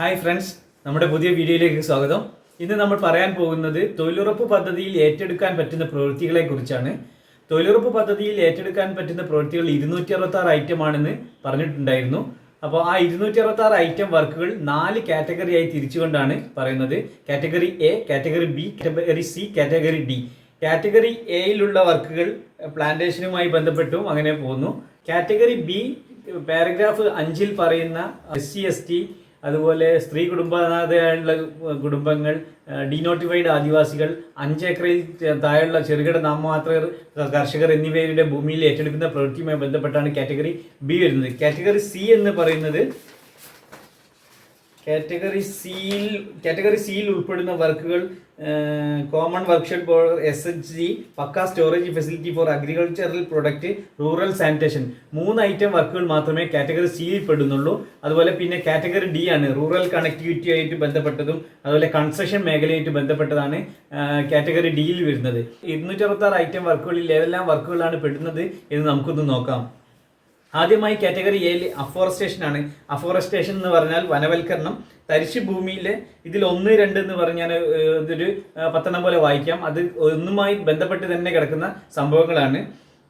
Hi friends നമ്മുടെ പുതിയ വീഡിയോയിലേക്ക് സ്വാഗതം. ഇന്ന് നമ്മൾ പറയാൻ പോകുന്നത് തൊഴിലുറപ്പ് പദ്ധതിയിൽ ഏറ്റെടുക്കാൻ പറ്റുന്ന പ്രവൃത്തികളെ കുറിച്ചാണ്. തൊഴിലുറപ്പ് പദ്ധതിയിൽ ഏറ്റെടുക്കാൻ പറ്റുന്ന പ്രവൃത്തികൾ ഇരുന്നൂറ്റി അറുപത്താറ് ഐറ്റം ആണെന്ന് പറഞ്ഞിട്ടുണ്ടായിരുന്നു. അപ്പോൾ ആ ഇരുന്നൂറ്റി അറുപത്താറ് ഐറ്റം വർക്കുകൾ നാല് കാറ്റഗറിയായി തിരിച്ചുകൊണ്ടാണ് പറയുന്നത്. Category A category B category C category D category എയിലുള്ള വർക്കുകൾ പ്ലാന്റേഷനുമായി ബന്ധപ്പെട്ടും അങ്ങനെ പോകുന്നു. കാറ്റഗറി ബി പാരഗ്രാഫ് അഞ്ചിൽ പറയുന്ന എസ് സി എസ് ടി അതുപോലെ സ്ത്രീ കുടുംബനാഥയുള്ള കുടുംബങ്ങൾ ഡിനോട്ടിഫൈഡ് ആദിവാസികൾ അഞ്ചേക്കറിൽ താഴെയുള്ള ചെറുകിട നാമമാത്ര കർഷകർ എന്നിവരുടെ ഭൂമിയിൽ ഏറ്റെടുക്കുന്ന പ്രവൃത്തിയുമായി ബന്ധപ്പെട്ടാണ് കാറ്റഗറി ബി വരുന്നത്. കാറ്റഗറി സി എന്ന് പറയുന്നത് കാറ്റഗറി സിയിൽ കാറ്റഗറി സിയിൽ ഉൾപ്പെടുന്ന വർക്കുകൾ common workshop S H G pucca storage facility for agricultural product rural sanitation മൂന്ന് ഐറ്റം വർക്കുകൾ മാത്രമേ കാറ്റഗറി സിയിൽ പെടുന്നുള്ളൂ. അതുപോലെ പിന്നെ കാറ്റഗറി ഡി ആണ് റൂറൽ കണക്ടിവിറ്റി ആയിട്ട് ബന്ധപ്പെട്ടതും അതുപോലെ കൺസ്ട്രക്ഷൻ മേഖലയായിട്ട് ബന്ധപ്പെട്ടതാണ് കാറ്റഗറി ഡിയിൽ വരുന്നത്. ഇരുന്നൂറ്റി അറുപത്തി ഐറ്റം വർക്കുകളിൽ ഏതെല്ലാം വർക്കുകളാണ് പെടുന്നത് എന്ന് നമുക്കൊന്ന് നോക്കാം. ആദ്യമായി കാറ്റഗറി എയിൽ അഫോറസ്റ്റേഷൻ ആണ് അഫോറസ്റ്റേഷൻ എന്ന് പറഞ്ഞാൽ വനവൽക്കരണം. തരിശ് ഭൂമിയിലെ ഇതിൽ ഒന്ന് രണ്ട് എന്ന് പറഞ്ഞാൽ ഇതൊരു പത്തെണ്ണം പോലെ വായിക്കാം. അത് ഒന്നുമായി ബന്ധപ്പെട്ട് തന്നെ കിടക്കുന്ന സംഭവങ്ങളാണ്.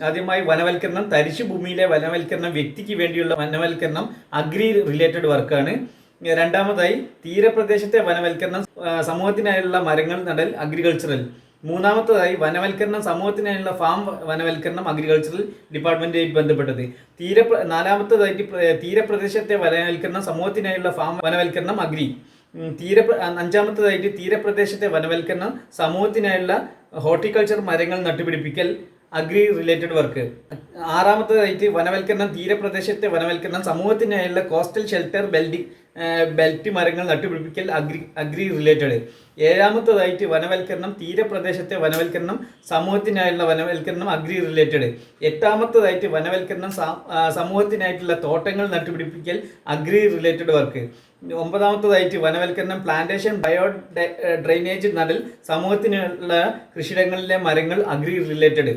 ആദ്യമായി വനവൽക്കരണം. തരിശു ഭൂമിയിലെ വനവൽക്കരണം വ്യക്തിക്ക് വേണ്ടിയുള്ള വനവൽക്കരണം അഗ്രി റിലേറ്റഡ് വർക്കാണ്. രണ്ടാമതായി തീരപ്രദേശത്തെ വനവൽക്കരണം സമൂഹത്തിനായുള്ള മരങ്ങൾ നടൽ അഗ്രികൾച്ചറൽ. മൂന്നാമത്തതായി വനവൽക്കരണം സമൂഹത്തിനായുള്ള ഫാം വനവൽക്കരണം അഗ്രികൾച്ചറൽ ഡിപ്പാർട്ട്മെന്റുമായി ബന്ധപ്പെട്ടത്. തീര നാലാമത്തതായിട്ട് തീരപ്രദേശത്തെ വനവൽക്കരണം സമൂഹത്തിനായുള്ള ഫാം വനവൽക്കരണം അഗ്രി. തീര അഞ്ചാമത്തതായിട്ട് തീരപ്രദേശത്തെ വനവൽക്കരണം സമൂഹത്തിനായുള്ള ഹോർട്ടിക്കൾച്ചർ മരങ്ങൾ നട്ടുപിടിപ്പിക്കൽ അഗ്രി റിലേറ്റഡ് വർക്ക്. ആറാമത്തേതായിട്ട് വനവൽക്കരണം തീരപ്രദേശത്തെ വനവൽക്കരണം സമൂഹത്തിനായുള്ള കോസ്റ്റൽ ഷെൽട്ടർ ബെൽഡി ബെൽറ്റ് മരങ്ങൾ നട്ടുപിടിപ്പിക്കൽ അഗ്രി അഗ്രി റിലേറ്റഡ് ഏഴാമത്തതായിട്ട് വനവൽക്കരണം തീരപ്രദേശത്തെ വനവൽക്കരണം സമൂഹത്തിനായുള്ള വനവൽക്കരണം അഗ്രി റിലേറ്റഡ് എട്ടാമത്തതായിട്ട് വനവൽക്കരണം സമൂഹത്തിനായിട്ടുള്ള തോട്ടങ്ങൾ നട്ടുപിടിപ്പിക്കൽ അഗ്രി റിലേറ്റഡ് വർക്ക് ഒമ്പതാമത്തതായിട്ട് വനവൽക്കരണം പ്ലാന്റേഷൻ ബയോ ഡ്രെയിനേജ് നടൽ സമൂഹത്തിനുള്ള കൃഷിയിടങ്ങളിലെ മരങ്ങൾ അഗ്രി റിലേറ്റഡ്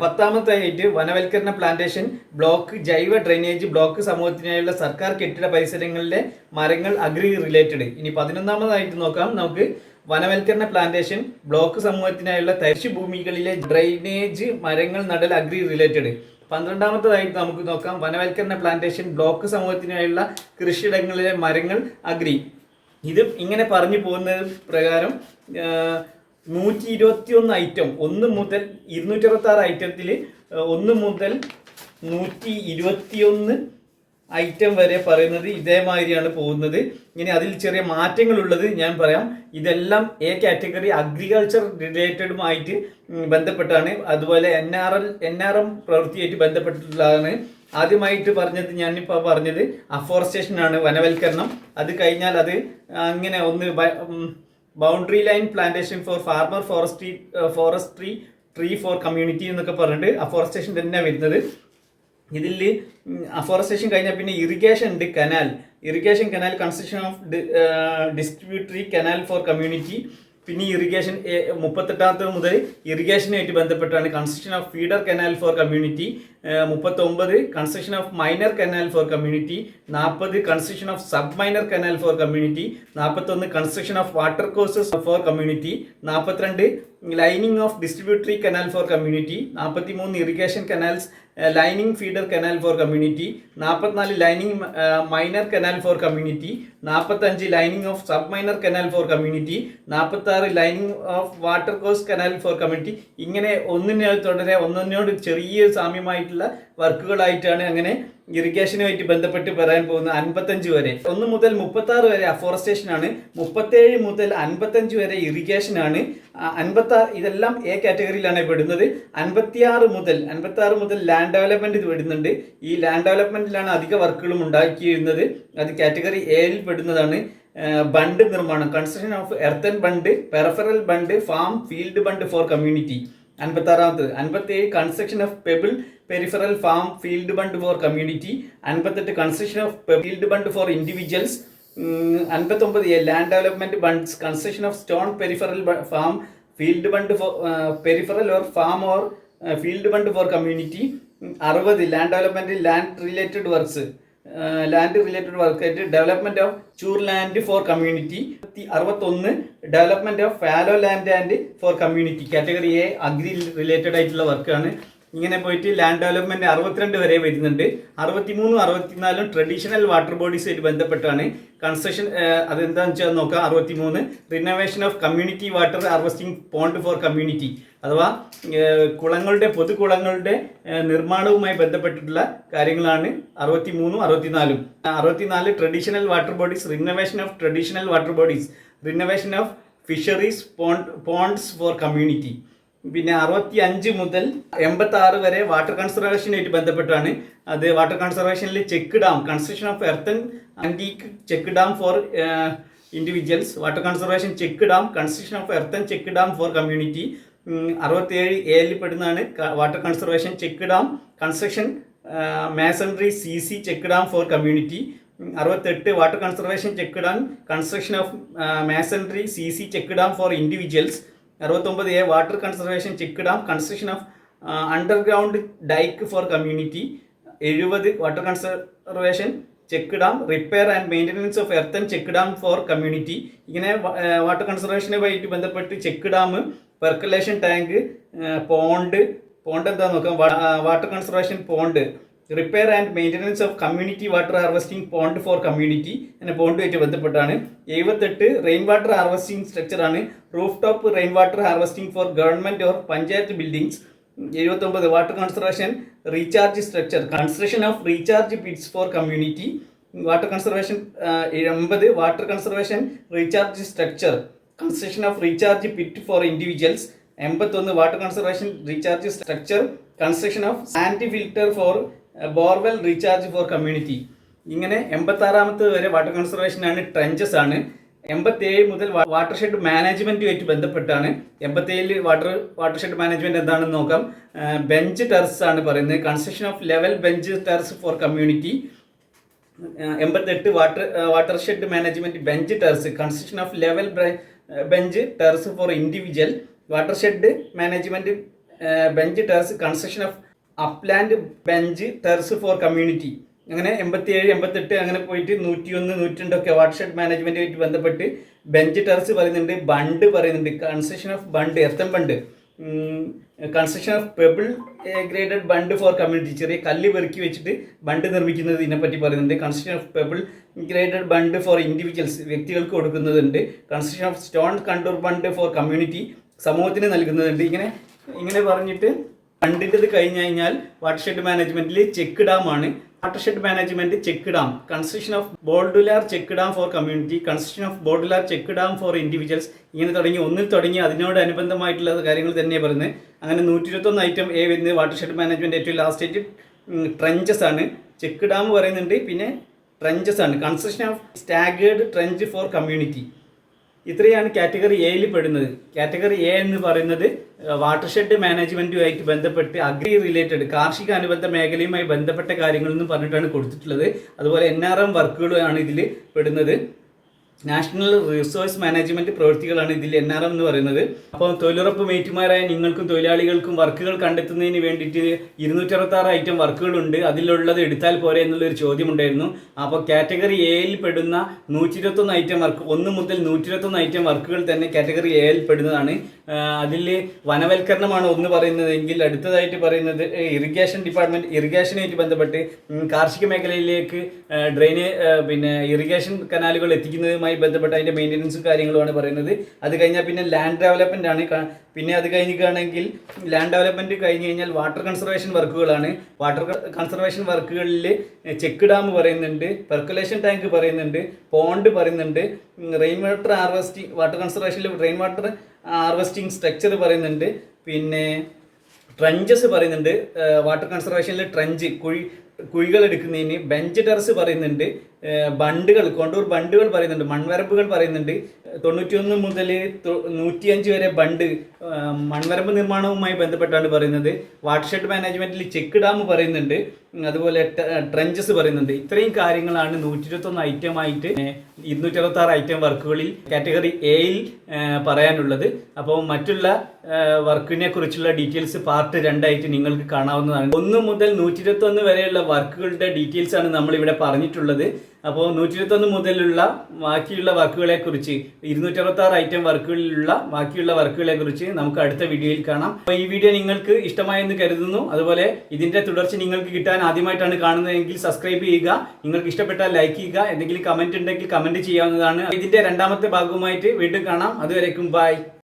പത്താമത്തായിട്ട് വനവൽക്കരണ പ്ലാന്റേഷൻ ബ്ലോക്ക് ജൈവ ഡ്രെയിനേജ് ബ്ലോക്ക് സമൂഹത്തിനായുള്ള സർക്കാർ കെട്ടിട പരിസരങ്ങളിലെ മരങ്ങൾ അഗ്രി റിലേറ്റഡ് ഇനി പതിനൊന്നാമതായിട്ട് നോക്കാം. നമുക്ക് വനവൽക്കരണ പ്ലാന്റേഷൻ ബ്ലോക്ക് സമൂഹത്തിനായുള്ള തരിശു ഭൂമികളിലെ ഡ്രെയിനേജ് മരങ്ങൾ നടൽ അഗ്രി റിലേറ്റഡ് പന്ത്രണ്ടാമത്തതായിട്ട് നമുക്ക് നോക്കാം. വനവൽക്കരണ പ്ലാന്റേഷൻ ബ്ലോക്ക് സമൂഹത്തിനായുള്ള കൃഷിയിടങ്ങളിലെ മരങ്ങൾ അഗ്രി ഇത് ഇങ്ങനെ പറഞ്ഞു പോകുന്ന പ്രകാരം നൂറ്റി ഇരുപത്തി ഒന്ന് ഐറ്റം ഒന്ന് മുതൽ ഇരുന്നൂറ്റി അറുപത്തി ആറ് ഐറ്റത്തിൽ ഒന്ന് മുതൽ നൂറ്റി ഇരുപത്തിയൊന്ന് ഐറ്റം വരെ പറയുന്നത് ഇതേമാതിരിയാണ് പോകുന്നത്. ഇനി അതിൽ ചെറിയ മാറ്റങ്ങൾ ഉള്ളത് ഞാൻ പറയാം. ഇതെല്ലാം എ കാറ്റഗറി അഗ്രികൾച്ചർ റിലേറ്റഡുമായിട്ട് ബന്ധപ്പെട്ടാണ്. അതുപോലെ N R L N R M പ്രവൃത്തിയായിട്ട് ബന്ധപ്പെട്ടിട്ടുള്ളതാണ്. ആദ്യമായിട്ട് പറഞ്ഞത് ഞാനിപ്പോൾ പറഞ്ഞത് അഫോറസ്റ്റേഷൻ ആണ് വനവൽക്കരണം. അത് കഴിഞ്ഞാൽ അത് അങ്ങനെ ഒന്ന് boundary line plantation for farmer forestry forestry tree for community എന്നൊക്കെ പറഞ്ഞിട്ട് അഫോറസ്റ്റേഷൻ തന്നെ വരുന്നത്. ഇതിൽ അഫോറസ്റ്റേഷൻ കഴിഞ്ഞാൽ പിന്നെ ഇറിഗേഷൻ ഉണ്ട് canal irrigation canal construction of distributary canal for community പിന്നെ ഇറിഗേഷൻ മുപ്പത്തെട്ടാമത്തെ മുതൽ ഇറിഗേഷനുമായിട്ട് ബന്ധപ്പെട്ടാണ് construction of feeder canal for community മുപ്പത്തൊമ്പത് construction of minor canal for community നാൽപ്പത് construction of sub minor canal for community നാൽപ്പത്തൊന്ന് construction of water courses for community നാൽപ്പത്തിരണ്ട് lining of distributary canal for community നാൽപ്പത്തി മൂന്ന് irrigation canals lining feeder canal for community നാൽപ്പത്തിനാല് lining minor canal for community നാൽപ്പത്തഞ്ച് lining of sub minor canal for community നാൽപ്പത്തി ആറ് lining of water course canal for community ഇങ്ങനെ ഒന്നിനെ തുടരെ ഒന്നിനോട് ചെറിയ സാമ്യമായിട്ടുള്ള വർക്കുകളായിട്ടാണ് അങ്ങനെ ഇറിഗേഷനുമായിട്ട് ബന്ധപ്പെട്ട് പറയാൻ പോകുന്ന അൻപത്തഞ്ച് വരെ. ഒന്ന് മുതൽ മുപ്പത്തി ആറ് വരെ അഫോറസ്റ്റേഷൻ ആണ്. മുപ്പത്തേഴ് മുതൽ അൻപത്തഞ്ച് വരെ ഇറിഗേഷൻ ആണ്. അൻപത്തി ആറ് ഇതെല്ലാം എ കാറ്റഗറിയിലാണ് പെടുന്നത്. അൻപത്തിയാറ് മുതൽ അൻപത്തി ആറ് മുതൽ ലാൻഡ് ഡെവലപ്മെന്റ് ഇത് പെടുന്നുണ്ട്. ഈ ലാൻഡ് ഡെവലപ്മെന്റിലാണ് അധിക വർക്കുകളും ഉണ്ടാക്കിയിരുന്നത്. അത് കാറ്റഗറി എയിൽ പെടുന്നതാണ്. ബണ്ട് നിർമ്മാണം construction of earthen bund peripheral bund farm field bund for community അൻപത്തി ആറാമത്തത് അൻപത്തി ഏഴ് construction of pebble peripheral farm field bund for community അൻപത്തെട്ട് construction of field bund for individuals അൻപത്തൊമ്പത് A land development bunds construction of stone peripheral farm field bund for peripheral or farm or field bund for community അറുപത് land development land related works land related work ആയിട്ട് development of ചൂർ land four community അറുപത്തൊന്ന് development of fallow land and for community category A agri related ആയിട്ടുള്ള വർക്കാണ് ഇങ്ങനെ പോയിട്ട് land development അറുപത്തിരണ്ട് വരെ വരുന്നുണ്ട്. അറുപത്തിമൂന്നും അറുപത്തിനാലും ട്രഡീഷണൽ വാട്ടർ ബോഡീസുമായിട്ട് ബന്ധപ്പെട്ടാണ്. കൺസ്ട്രക്ഷൻ അതെന്താണെന്ന് വെച്ചാൽ നോക്കാം. അറുപത്തിമൂന്ന്. Renovation of community water harvesting pond for community അഥവാ കുളങ്ങളുടെ പൊതുകുളങ്ങളുടെ കുളങ്ങളുടെ നിർമ്മാണവുമായി ബന്ധപ്പെട്ടിട്ടുള്ള കാര്യങ്ങളാണ് അറുപത്തി മൂന്നും അറുപത്തിനാലും. അറുപത്തിനാല് traditional water bodies renovation of traditional water bodies renovation of fisheries pond ponds for community പിന്നെ അറുപത്തി അഞ്ച് മുതൽ എൺപത്തി ആറ് വരെ വാട്ടർ കൺസർവേഷനായിട്ട് ബന്ധപ്പെട്ടാണ്. അത് water കൺസർവേഷനിൽ check dam construction of earthen antique check dam for individuals water conservation check dam construction of earthen check dam for community അറുപത്തിയേഴ് ഏഴിൽ പെടുന്നതാണ്. Water conservation check dam construction masonry C C check dam for community അറുപത്തെട്ട് water conservation check dam construction of masonry C C check dam for individuals അറുപത്തൊമ്പത് A water conservation check dam construction of underground dyke for community എഴുപത് water conservation check dam repair and maintenance of earth and check dam for community ഇങ്ങനെ water കൺസർവേഷനുമായിട്ട് ബന്ധപ്പെട്ട് check dam percolation tank pond pond എന്താ നോക്കാം? Water conservation pond repair and maintenance of community water harvesting pond for community എന്ന പോണ്ടുമായിട്ട് ബന്ധപ്പെട്ടാണ്. എഴുപത്തെട്ട് rain water harvesting സ്ട്രക്ചറാണ് roof top rain water harvesting for government or panchayat buildings എഴുപത്തൊമ്പത് water conservation recharge structure construction of recharge pits for community water conservation എൺപത് water conservation recharge structure construction of recharge pit for individuals എൺപത്തൊന്ന് water conservation recharge structure construction of sandy filter for borewell recharge for community ഇങ്ങനെ എൺപത്തി ആറാമത്തെ വരെ water conservation ആണ് trenches ആണ്. എൺപത്തേഴ് മുതൽ വാട്ടർ ഷെഡ് മാനേജ്മെന്റുമായിട്ട് ബന്ധപ്പെട്ടാണ്. എൺപത്തേഴിൽ വാട്ടർ വാട്ടർ ഷെഡ് മാനേജ്മെന്റ് എന്താണെന്ന് നോക്കാം. ബെഞ്ച് ടെറസ് ആണ് പറയുന്നത്. Construction of level bench terrace for community എൺപത്തെട്ട് water watershed management bench terrace construction of level bench terrace for individual watershed management bench terrace construction of upland bench terrace for community. അങ്ങനെ എൺപത്തിയേഴ് എൺപത്തെട്ട് അങ്ങനെ പോയിട്ട് നൂറ്റിയൊന്ന് നൂറ്റിരണ്ടൊക്കെ water shed മാനേജ്മെന്റുമായിട്ട് ബന്ധപ്പെട്ട് bench terrace പറയുന്നുണ്ട് ബണ്ട് പറയുന്നുണ്ട് construction of bund earthen bund. Construction of pebble graded bund for community. ചെറിയ കല്ല് പെറുക്കി വെച്ചിട്ട് ബണ്ട് നിർമ്മിക്കുന്നത് ഇതിനെപ്പറ്റി പറയുന്നുണ്ട്. Construction of pebble graded bund for individuals വ്യക്തികൾക്ക് കൊടുക്കുന്നതുണ്ട് construction of stone contour bund for community സമൂഹത്തിന് നൽകുന്നതുണ്ട് ഇങ്ങനെ ഇങ്ങനെ പറഞ്ഞിട്ട് ഫണ്ടിന്റെത് കഴിഞ്ഞു കഴിഞ്ഞാൽ വാട്ടർ ഷെഡ് മാനേജ്മെന്റിൽ ചെക്ക് ഡാം ആണ്. Watershed management check dam. Construction of boulder check dam for community construction of boulder check dam for individuals ഇങ്ങനെ തുടങ്ങി. ഒന്നിൽ തുടങ്ങി. അതിനോട് അനുബന്ധമായിട്ടുള്ള കാര്യങ്ങൾ തന്നെയാണ് പറയുന്നത്. അങ്ങനെ നൂറ്റി ഇരുപത്തൊന്ന് ഐറ്റം എ വരുന്നത് വാട്ടർ ഷെഡ് മാനേജ്മെന്റ് ഏറ്റവും ലാസ്റ്റ് ആയിട്ട് ട്രഞ്ചസ് ആണ്. ചെക്ക് ഡാം പറയുന്നുണ്ട്. പിന്നെ ട്രഞ്ചസ് ആണ്. Construction of staggered trench for community ഇത്രയാണ് കാറ്റഗറി എയിൽ പെടുന്നത്. കാറ്റഗറി എ എന്ന് പറയുന്നത് വാട്ടർഷെഡ് മാനേജ്മെന്റുമായിട്ട് ബന്ധപ്പെട്ട് അഗ്രി റിലേറ്റഡ് കാർഷിക അനുബന്ധ മേഖലയുമായി ബന്ധപ്പെട്ട കാര്യങ്ങൾ എന്ന് പറഞ്ഞിട്ടാണ് കൊടുത്തിട്ടുള്ളത്. അതുപോലെ എൻ ആർ എം വർക്കുകളാണ് ഇതിൽ പെടുന്നത്. നാഷണൽ റിസോഴ്സ് മാനേജ്മെന്റ് പ്രവൃത്തികളാണ് ഇതിൽ എൻ ആർ എം എന്ന് പറയുന്നത്. അപ്പോൾ തൊഴിലുറപ്പ് മേറ്റുമാരായ നിങ്ങൾക്കും തൊഴിലാളികൾക്കും വർക്കുകൾ കണ്ടെത്തുന്നതിന് വേണ്ടിയിട്ട് ഇരുന്നൂറ്ററുപത്തി ആറ് ഐറ്റം വർക്കുകളുണ്ട്. അതിലുള്ളത് എടുത്താൽ പോരെ എന്നുള്ളൊരു ചോദ്യമുണ്ടായിരുന്നു. അപ്പോൾ കാറ്റഗറി എയിൽ പെടുന്ന നൂറ്റി ഇരുപത്തൊന്ന് ഐറ്റം വർക്ക് ഒന്ന് മുതൽ നൂറ്റി ഇരുപത്തൊന്ന് ഐറ്റം വർക്കുകൾ തന്നെ കാറ്റഗറി എയിൽ പെടുന്നതാണ്. അതിൽ വനവൽക്കരണമാണ് ഒന്ന് പറയുന്നതെങ്കിൽ അടുത്തതായിട്ട് പറയുന്നത് ഇറിഗേഷൻ ഡിപ്പാർട്ട്മെന്റ് ഇറിഗേഷനുമായിട്ട് ബന്ധപ്പെട്ട് കാർഷിക മേഖലയിലേക്ക് ഡ്രെയിന് പിന്നെ ഇറിഗേഷൻ കനാലുകൾ എത്തിക്കുന്നതുമായി ബന്ധപ്പെട്ട് അതിന്റെ മെയിന്റനൻസും കാര്യങ്ങളുമാണ് പറയുന്നത്. അത് കഴിഞ്ഞാൽ പിന്നെ ലാൻഡ് ഡെവലപ്മെന്റ് ആണ്. പിന്നെ അത് കഴിഞ്ഞിട്ടാണെങ്കിൽ ലാൻഡ് ഡെവലപ്മെന്റ് കഴിഞ്ഞ് കഴിഞ്ഞാൽ വാട്ടർ കൺസർവേഷൻ വർക്കുകളാണ്. വാട്ടർ കൺസർവേഷൻ വർക്കുകളിൽ ചെക്ക് ഡാം പറയുന്നുണ്ട് പെർക്കുലേഷൻ ടാങ്ക് പറയുന്നുണ്ട് പോണ്ട് പറയുന്നുണ്ട് റെയിൻ വാട്ടർ ഹാർവസ്റ്റിംഗ് വാട്ടർ കൺസർവേഷനിൽ റെയിൻ വാട്ടർ ഹാർവെസ്റ്റിംഗ് സ്ട്രക്ചർ പറയുന്നുണ്ട്. പിന്നെ ട്രഞ്ചസ് പറയുന്നുണ്ട്. വാട്ടർ കൺസർവേഷനിൽ ട്രഞ്ച് കുഴി കുഴികൾ എടുക്കുന്നതിന് ബെഞ്ച് ടെറസ് പറയുന്നുണ്ട് ബണ്ടുകൾ കോണ്ടൂർ ബണ്ടുകൾ പറയുന്നുണ്ട് മൺവരമ്പുകൾ പറയുന്നുണ്ട്. തൊണ്ണൂറ്റിയൊന്ന് മുതൽ നൂറ്റിയഞ്ച് വരെ ബണ്ട് മൺവരമ്പ് നിർമ്മാണവുമായി ബന്ധപ്പെട്ടാണ് പറയുന്നത്. വാട്ടർഷെഡ് മാനേജ്മെന്റിൽ ചെക്ക് ഡാം പറയുന്നുണ്ട്. അതുപോലെ ട്രഞ്ചസ് പറയുന്നുണ്ട്. ഇത്രയും കാര്യങ്ങളാണ് നൂറ്റി ഇരുപത്തൊന്ന് ഐറ്റം ആയിട്ട് ഇരുന്നൂറ്റി അറുപത്തി ആറ് ഐറ്റം വർക്കുകളിൽ കാറ്റഗറി എയിൽ പറയാനുള്ളത്. അപ്പോൾ മറ്റുള്ള വർക്കിനെ കുറിച്ചുള്ള ഡീറ്റെയിൽസ് പാർട്ട് രണ്ടായിട്ട് നിങ്ങൾക്ക് കാണാവുന്നതാണ്. ഒന്ന് മുതൽ നൂറ്റി ഇരുപത്തൊന്ന് വരെയുള്ള വർക്കുകളുടെ ഡീറ്റെയിൽസ് ആണ് നമ്മൾ ഇവിടെ പറഞ്ഞിട്ടുള്ളത്. അപ്പോൾ നൂറ്റി ഇരുപത്തൊന്ന് മുതലുള്ള ബാക്കിയുള്ള വർക്കുകളെക്കുറിച്ച് ഇരുന്നൂറ്റി അറുപത്തി ആറ് ഐറ്റം വർക്കുകളിലുള്ള ബാക്കിയുള്ള വർക്കുകളെ കുറിച്ച് നമുക്ക് അടുത്ത വീഡിയോയിൽ കാണാം. അപ്പോൾ ഈ വീഡിയോ നിങ്ങൾക്ക് ഇഷ്ടമായെന്ന് കരുതുന്നു. അതുപോലെ ഇതിന്റെ തുടർച്ച നിങ്ങൾക്ക് കിട്ടാൻ ആദ്യമായിട്ടാണ് കാണുന്നതെങ്കിൽ സബ്സ്ക്രൈബ് ചെയ്യുക. നിങ്ങൾക്ക് ഇഷ്ടപ്പെട്ടാൽ ലൈക്ക് ചെയ്യുക. എന്തെങ്കിലും കമന്റ് ഉണ്ടെങ്കിൽ കമന്റ് ചെയ്യാവുന്നതാണ്. ഇതിന്റെ രണ്ടാമത്തെ ഭാഗവുമായിട്ട് വീണ്ടും കാണാം. അതുവരേക്കും ബൈ